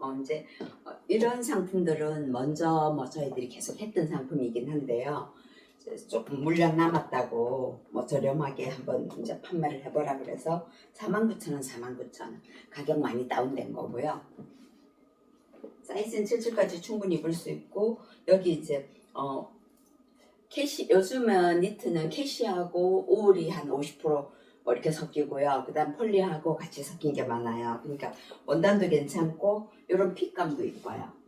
어, 이제 어, 이런 상품들은 먼저 뭐 저희들이 계속 했던 상품이긴 한데요. 조금 물량 남았다고 뭐 저렴하게 한번 이제 판매를 해보라 그래서 49,000원, 49,000원 가격 많이 다운된 거고요. 사이즈는 77까지 충분히 입을 수 있고 여기 이제 어 캐시 요즘은 니트는 캐시하고 우울이 한 50% 뭐 이렇게 섞이고요. 그 다음 폴리하고 같이 섞인 게 많아요. 그러니까 원단도 괜찮고 이런 핏감도 이뻐요.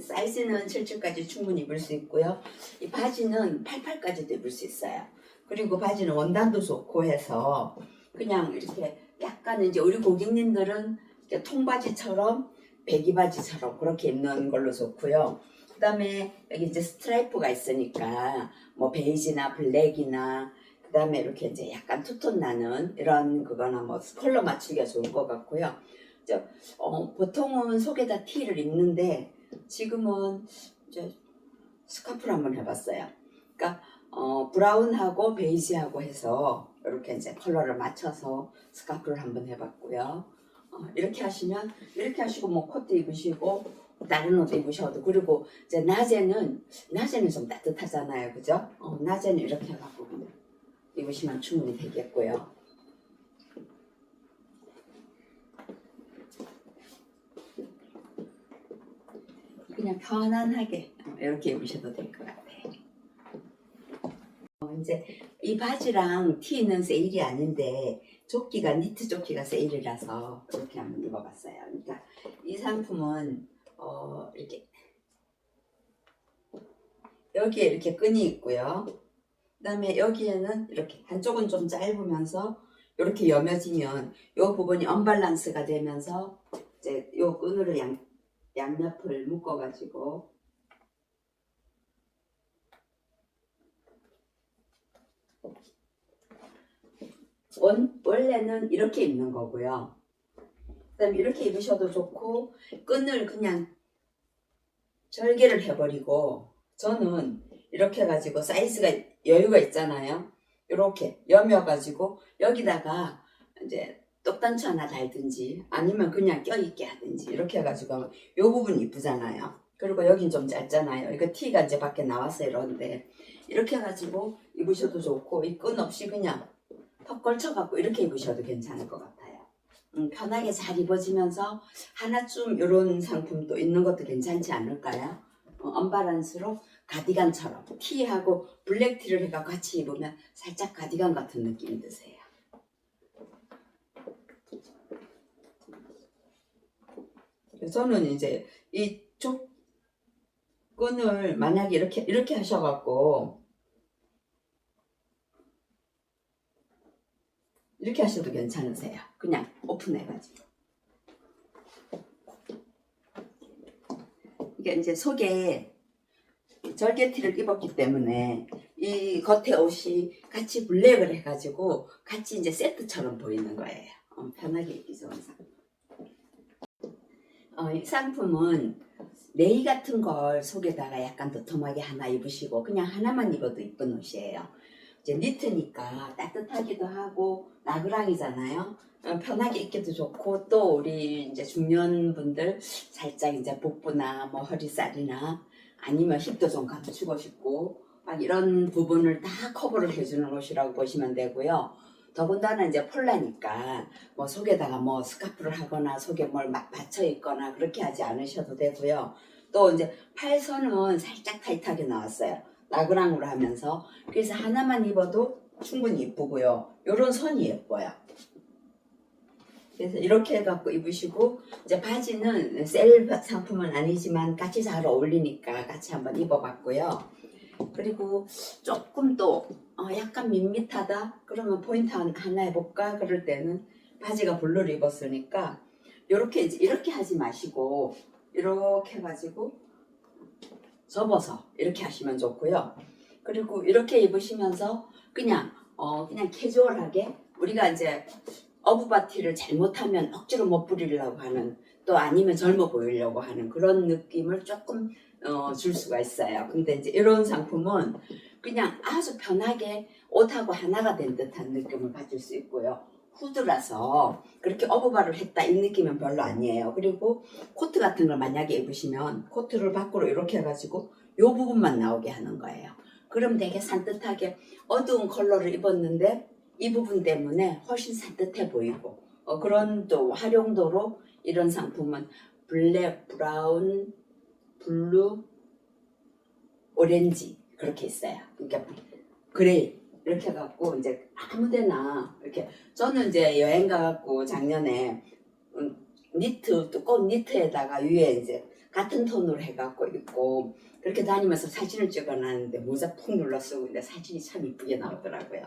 사이즈는 77까지 충분히 입을 수 있고요. 이 바지는 88까지도 입을 수 있어요. 그리고 바지는 원단도 좋고 해서 그냥 이렇게 약간 이제 우리 고객님들은 통바지처럼 배기 바지처럼 그렇게 입는 걸로 좋고요. 그 다음에 여기 이제 스트라이프가 있으니까 뭐 베이지나 블랙이나 그 다음에 이렇게 이제 약간 투톤 나는 이런 그거나 뭐 컬러 맞추기가 좋을 것 같고요. 저, 어, 보통은 속에다 티를 입는데 지금은 이제 스카프를 한번 해봤어요. 그러니까 어, 브라운하고 베이지하고 해서 이렇게 이제 컬러를 맞춰서 스카프를 한번 해봤고요. 어, 이렇게 하시면 이렇게 하시고 뭐 코트 입으시고 다른 옷 입으셔도 그리고 이제 낮에는 낮에는 좀 따뜻하잖아요, 그죠? 어, 낮에는 이렇게 해갖고 입으시면 충분히 되겠고요. 그냥 편안하게 어, 이렇게 입으셔도 될 것 같아요. 어, 이제 이 바지랑 티는 세일이 아닌데 조끼가 니트 조끼가 세일이라서 이렇게 한번 입어봤어요. 그러니까 이 상품은 어, 이렇게 여기에 이렇게 끈이 있고요. 그 다음에 여기에는 이렇게 한쪽은 좀 짧으면서 이렇게 여며지면 이 부분이 언밸런스가 되면서 이제 이 끈으로 양 양옆을 묶어가지고 원, 원래는 이렇게 입는 거고요. 그다음에 이렇게 입으셔도 좋고 끈을 그냥 절개를 해버리고 저는 이렇게 해가지고 사이즈가 여유가 있잖아요. 이렇게 여며가지고 여기다가 이제 똑단추 하나 달든지 아니면 그냥 껴있게 하든지 이렇게 해가지고 요 부분 이쁘잖아요. 그리고 여긴 좀 짧잖아요. 이거 티가 이제 밖에 나왔어요. 이런데 이렇게 해가지고 입으셔도 좋고 이 끈 없이 그냥 턱 걸쳐갖고 이렇게 입으셔도 괜찮을 것 같아요. 음, 편하게 잘 입어지면서 하나쯤 이런 상품도 있는 것도 괜찮지 않을까요? 어, 언바란스로 가디건처럼 티하고 블랙 티를 해가 같이 입으면 살짝 가디건 같은 느낌이 드세요. 저는 이제 이쪽 끈을 만약에 이렇게 이렇게 하셔갖고 이렇게 하셔도 괜찮으세요. 그냥 오픈해가지고. 이게 이제 속에 절개티를 입었기 때문에 이 겉에 옷이 같이 블랙을 해가지고 같이 이제 세트처럼 보이는 거예요. 어, 편하게 입기 좋은 상품. 어, 이 상품은 네이 같은 걸 속에다가 약간 도톰하게 하나 입으시고 그냥 하나만 입어도 이쁜 옷이에요. 이제 니트니까 따뜻하기도 하고 나그랑이잖아요. 어, 편하게 입기도 좋고 또 우리 이제 중년 분들 살짝 이제 복부나 뭐 허리살이나 아니면 힙도 좀 감추고 싶고 막 이런 부분을 다 커버를 해주는 옷이라고 보시면 되고요. 더군다나 이제 폴라니까 뭐 속에다가 뭐 스카프를 하거나 속에 뭘막 받쳐 있거나 그렇게 하지 않으셔도 되고요. 또 이제 팔선은 살짝 타이트하게 나왔어요. 나그랑으로 하면서 그래서 하나만 입어도 충분히 이쁘고요. 요런 선이 예뻐요. 그래서 이렇게 해갖고 입으시고 이제 바지는 셀 상품은 아니지만 같이 잘 어울리니까 같이 한번 입어봤고요. 그리고 조금 또 어, 약간 밋밋하다 그러면 포인트 한- 하나 해볼까 그럴 때는 바지가 블루를 입었으니까 이렇게 이렇게 하지 마시고 이렇게 해가지고 접어서 이렇게 하시면 좋고요. 그리고 이렇게 입으시면서 그냥 어 그냥 캐주얼하게 우리가 이제 어부바티를 잘못하면 억지로 못 부리려고 하는 또 아니면 젊어 보이려고 하는 그런 느낌을 조금 어, 줄 수가 있어요. 근데 이제 이런 상품은 그냥 아주 편하게 옷하고 하나가 된 듯한 느낌을 받을 수 있고요. 후드라서 그렇게 오버발을 했다 이 느낌은 별로 아니에요. 그리고 코트 같은 걸 만약에 입으시면 코트를 밖으로 이렇게 해가지고 요 부분만 나오게 하는 거예요. 그럼 되게 산뜻하게 어두운 컬러를 입었는데 이 부분 때문에 훨씬 산뜻해 보이고 어, 그런 또 활용도로 이런 상품은 블랙, 브라운, 블루, 오렌지 그렇게 있어요. 그러니까 그레이 이렇게 해갖고 이제 아무데나 이렇게 저는 이제 여행 가갖고 작년에 음, 니트 두꺼운 니트에다가 위에 이제 같은 톤으로 해갖고 입고 그렇게 다니면서 사진을 찍어놨는데 모자 푹 눌러 쓰고 있는데 사진이 참 이쁘게 나오더라고요.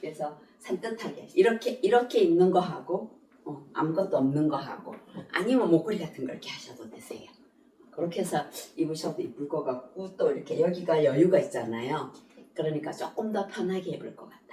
그래서 산뜻하게 이렇게 이렇게 입는 거 하고 어, 아무것도 없는 거 하고 아니면 목걸이 같은 거 이렇게 하셔도 되세요. 그렇게 해서 입으셔도 이쁠 것 같고 또 이렇게 여기가 여유가 있잖아요. 그러니까 조금 더 편하게 입을 것 같아요.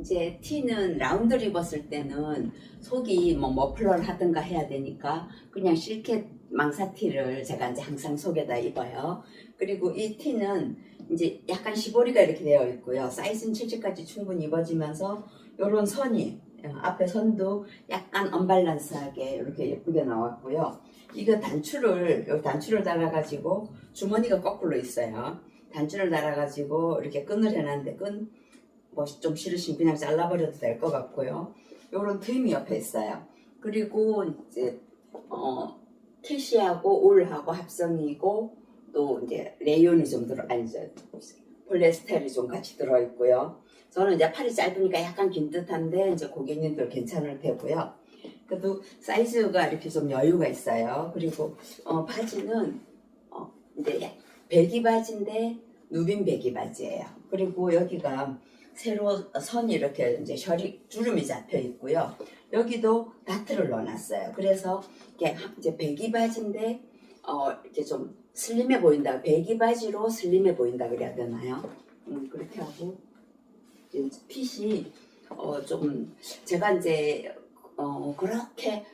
이제 티는 라운드를 입었을 때는 속이 뭐 머플러를 하든가 해야 되니까 그냥 실켓 망사 티를 제가 이제 항상 속에다 입어요. 그리고 이 티는 이제 약간 시보리가 이렇게 되어 있고요. 사이즈는 70까지 충분히 입어지면서 이런 선이 어, 앞에 선도 약간 언밸런스하게 이렇게 예쁘게 나왔고요. 이거 단추를 요 단추를 달아가지고 주머니가 거꾸로 있어요. 단추를 달아가지고 이렇게 끈을 해놨는데 끈 뭐 좀 싫으시면 그냥 잘라버려도 될 것 같고요. 요런 트임이 옆에 있어요. 그리고 이제 어 캐시하고 올하고 합성이고 또 이제 레이온이 좀 들어 아니 저 폴리에스테르이 좀 같이 들어 있고요. 저는 이제 팔이 짧으니까 약간 긴 듯한데 이제 고객님들 괜찮을 테고요. 그래도 사이즈가 이렇게 좀 여유가 있어요. 그리고 어, 바지는 어, 이제 배기 바지인데 누빈 배기 바지예요. 그리고 여기가 세로 선이 이렇게 이제 셔리 주름이 잡혀 있고요. 여기도 다트를 넣어놨어요. 그래서 이게 이제 배기 바지인데 어, 이렇게 좀 슬림해 보인다. 배기 바지로 슬림해 보인다 그래야 되나요? 음, 그렇게 하고 핏이 어, 좀 제가 이제 어, 그렇게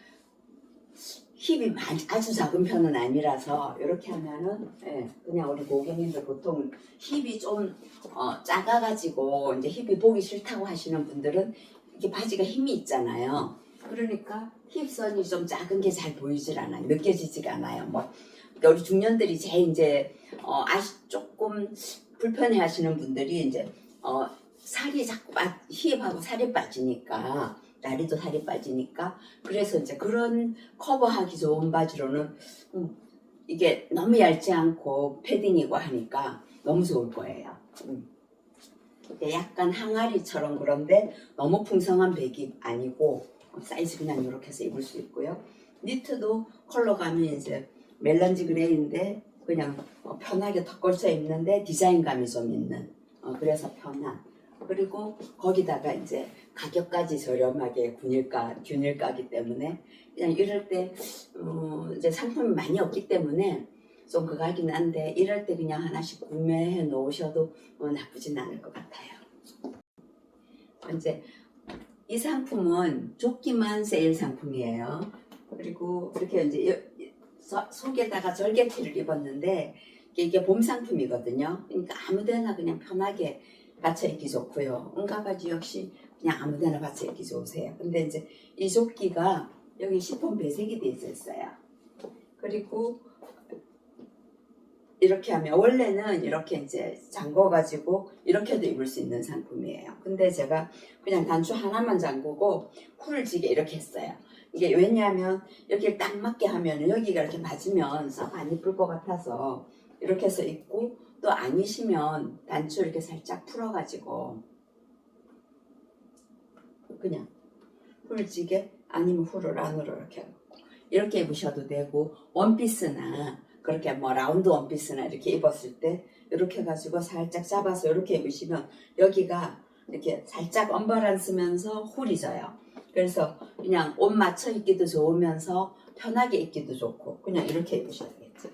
힙이 아주 작은 편은 아니라서 이렇게 하면은 예, 그냥 우리 고객님들 보통 힙이 좀 어, 작아가지고 이제 힙이 보기 싫다고 하시는 분들은 이게 바지가 힘이 있잖아요. 그러니까 힙선이 좀 작은 게 잘 보이질 않아요. 느껴지지가 않아요. 뭐 그러니까 우리 중년들이 제일 이제 어, 아시 조금 불편해하시는 분들이 이제 어, 살이 자꾸 빠, 힙하고 살이 빠지니까 다리도 살이 빠지니까 그래서 이제 그런 커버하기 좋은 바지로는 음, 이게 너무 얇지 않고 패딩이고 하니까 너무 좋을 거예요. 음. 약간 항아리처럼 그런데 너무 풍성한 백이 아니고 사이즈 그냥 이렇게 해서 입을 수 있고요. 니트도 컬러감이 이제 멜란지 그레이인데 그냥 어, 편하게 턱걸쳐 입는데 디자인감이 좀 있는 어, 그래서 편한 그리고 거기다가 이제 가격까지 저렴하게 균일가 균일가기 때문에 그냥 이럴 때 어, 이제 상품이 많이 없기 때문에 좀 그거긴 한데 이럴 때 그냥 하나씩 구매해 놓으셔도 뭐 나쁘진 않을 것 같아요. 이제 이 상품은 조끼만 세일 상품이에요. 그리고 이렇게 이제 속에다가 절개티를 입었는데 이게 봄 상품이거든요. 그러니까 아무데나 그냥 편하게 받쳐 입기 좋고요. 은가바지 역시 그냥 아무데나 받쳐 입기 좋으세요. 근데 이제 이 조끼가 여기 시폰 배색이 돼 있었어요. 그리고 이렇게 하면 원래는 이렇게 이제 잠궈 가지고 이렇게도 입을 수 있는 상품이에요. 근데 제가 그냥 단추 하나만 잠그고 풀을 지게 이렇게 했어요. 이게 왜냐하면 여기를 딱 맞게 하면 여기가 이렇게 맞으면 썩 안 이쁠 것 같아서 이렇게 해서 입고 또 아니시면 단추 이렇게 살짝 풀어가지고 그냥 풀지게 아니면 풀을 안으로 이렇게 이렇게 입으셔도 되고 원피스나 그렇게 뭐 라운드 원피스나 이렇게 입었을 때 이렇게 해가지고 살짝 잡아서 이렇게 입으시면 여기가 이렇게 살짝 언밸런스면서 홀이 져요. 그래서 그냥 옷 맞춰 입기도 좋으면서 편하게 입기도 좋고 그냥 이렇게 입으셔야 되겠죠.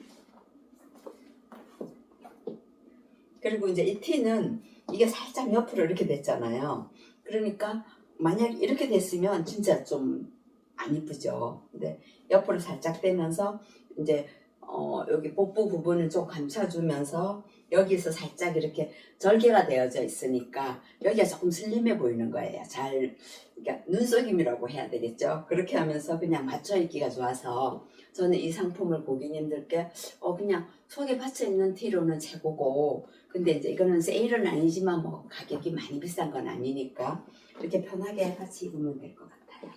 그리고 이제 이 티는 이게 살짝 옆으로 이렇게 됐잖아요. 그러니까 만약 이렇게 됐으면 진짜 좀 안 이쁘죠. 근데 옆으로 살짝 되면서 이제 어, 여기 복부 부분을 좀 감춰주면서 여기서 살짝 이렇게 절개가 되어져 있으니까 여기가 조금 슬림해 보이는 거예요. 잘 그러니까 눈속임이라고 해야 되겠죠. 그렇게 하면서 그냥 맞춰 입기가 좋아서 저는 이 상품을 고객님들께 어 그냥 속에 받쳐 입는 티로는 최고고 근데 이제 이거는 세일은 아니지만 뭐 가격이 많이 비싼 건 아니니까 이렇게 편하게 같이 입으면 될 것 같아요.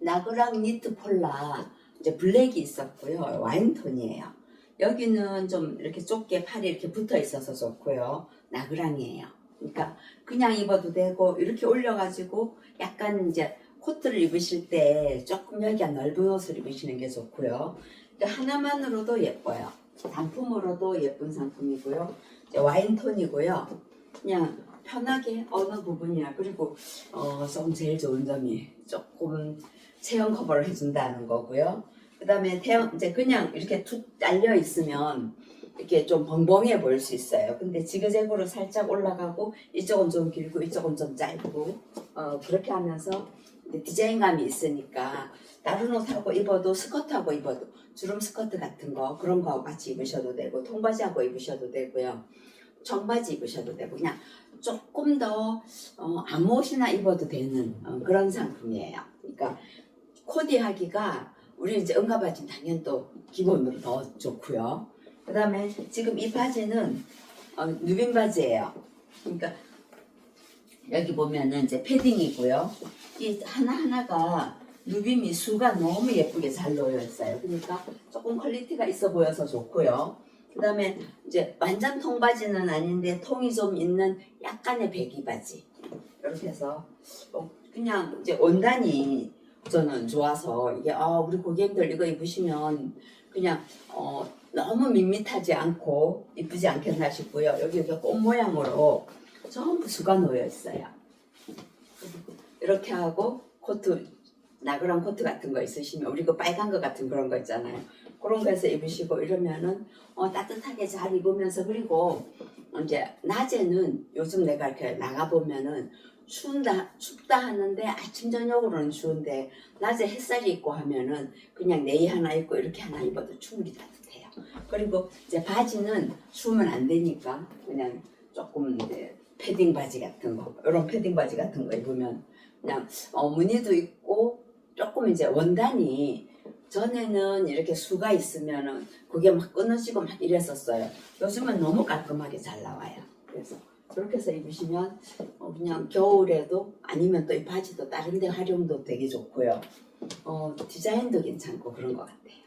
나그랑 니트 폴라 이제 블랙이 있었고요. 와인톤이에요. 여기는 좀 이렇게 좁게 팔이 이렇게 붙어 있어서 좋고요. 나그랑이에요. 그러니까 그냥 입어도 되고 이렇게 올려가지고 약간 이제 코트를 입으실 때 조금 여기가 넓은 옷을 입으시는 게 좋고요. 하나만으로도 예뻐요. 단품으로도 예쁜 상품이고요. 와인톤이고요. 그냥 편하게 어느 부분이나 그리고 어, 조금 제일 좋은 점이 조금 체형 커버를 해준다는 거고요. 그다음에 태형 이제 그냥 이렇게 툭 딸려 있으면 이렇게 좀 벙벙해 보일 수 있어요. 근데 지그재그로 살짝 올라가고 이쪽은 좀 길고 이쪽은 좀 짧고 어, 그렇게 하면서 디자인감이 있으니까 다른 옷하고 입어도 스커트하고 입어도 주름 스커트 같은 거 그런 거하고 같이 입으셔도 되고 통바지하고 입으셔도 되고요. 청바지 입으셔도 되고 그냥 조금 더 어, 아무 옷이나 입어도 되는 어, 그런 상품이에요. 그러니까 코디하기가 우리 이제 응가 바지는 당연 또 기본으로 더 좋고요. 그다음에 지금 이 바지는 어, 누빈 바지예요. 그러니까 여기 보면은 이제 패딩이고요. 이 하나 하나가 누빔이 수가 너무 예쁘게 잘 놓여 있어요. 그러니까 조금 퀄리티가 있어 보여서 좋고요. 그 다음에 이제 완전 통바지는 아닌데 통이 좀 있는 약간의 배기 바지 이렇게 해서 어, 그냥 이제 원단이 저는 좋아서 이게 아 우리 고객님들 이거 입으시면 그냥 어 너무 밋밋하지 않고 이쁘지 않겠나 싶고요. 여기 꽃 모양으로 전부 수가 놓여 있어요. 이렇게 하고 코트 나그랑 코트 같은 거 있으시면 우리 그 빨간 거 같은 그런 거 있잖아요. 그런 거에서 입으시고 이러면은 어, 따뜻하게 잘 입으면서 그리고 이제 낮에는 요즘 내가 이렇게 나가 보면은 추운다 춥다 하는데 아침 저녁으로는 추운데 낮에 햇살이 있고 하면은 그냥 네이 하나 입고 이렇게 하나 입어도 충분히 따뜻해요. 그리고 이제 바지는 추우면 안 되니까 그냥 조금 이제 패딩 바지 같은 거 이런 패딩 바지 같은 거 입으면 그냥 어, 무늬도 있고 조금 이제 원단이 전에는 이렇게 수가 있으면은 그게 막 끊어지고 막 이랬었어요. 요즘은 너무 깔끔하게 잘 나와요. 그래서 그렇게 해서 입으시면 어, 그냥 겨울에도 아니면 또 이 바지도 다른 데 활용도 되게 좋고요. 어, 디자인도 괜찮고 그런 것 같아요.